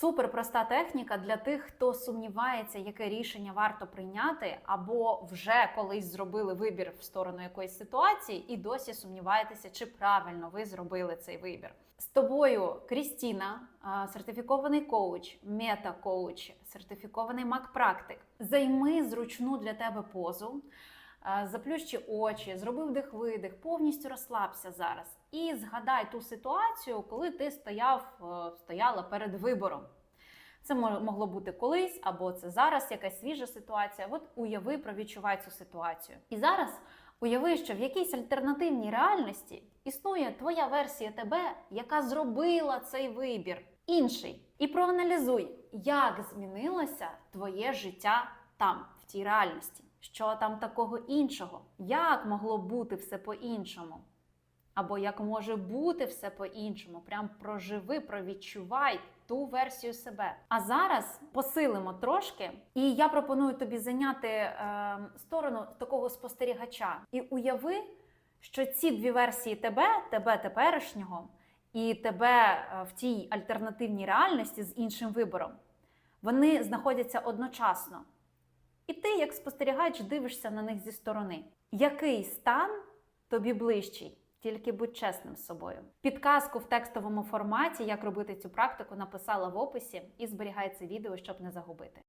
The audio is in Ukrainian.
Супер проста техніка для тих, хто сумнівається, яке рішення варто прийняти, або вже колись зробили вибір в сторону якоїсь ситуації, і досі сумніваєтеся, чи правильно ви зробили цей вибір. З тобою Крістіна, сертифікований коуч, мета-коуч, сертифікований мак-практик. Займи зручну для тебе позу. Заплющи очі, зроби вдих-видих, повністю розслабся зараз і згадай ту ситуацію, коли ти стояв, е, стояла перед вибором. Це мо- могло бути колись, або це зараз якась свіжа ситуація. От уяви, провідчувай цю ситуацію. І зараз уяви, що в якійсь альтернативній реальності існує твоя версія тебе, яка зробила цей вибір, інший. І проаналізуй, як змінилося твоє життя там, в тій реальності. Що там такого іншого? Як могло бути все по-іншому? Або як може бути все по-іншому. Прям проживи, провідчувай ту версію себе. А зараз посилимо трошки, і я пропоную тобі зайняти е, сторону такого спостерігача і уяви, що ці дві версії тебе, тебе теперішнього, і тебе е, в тій альтернативній реальності з іншим вибором, вони знаходяться одночасно. І ти, як спостерігач, дивишся на них зі сторони. Який стан тобі ближчий? Тільки будь чесним з собою. Підказку в текстовому форматі, як робити цю практику, написала в описі і зберігай це відео, щоб не загубити.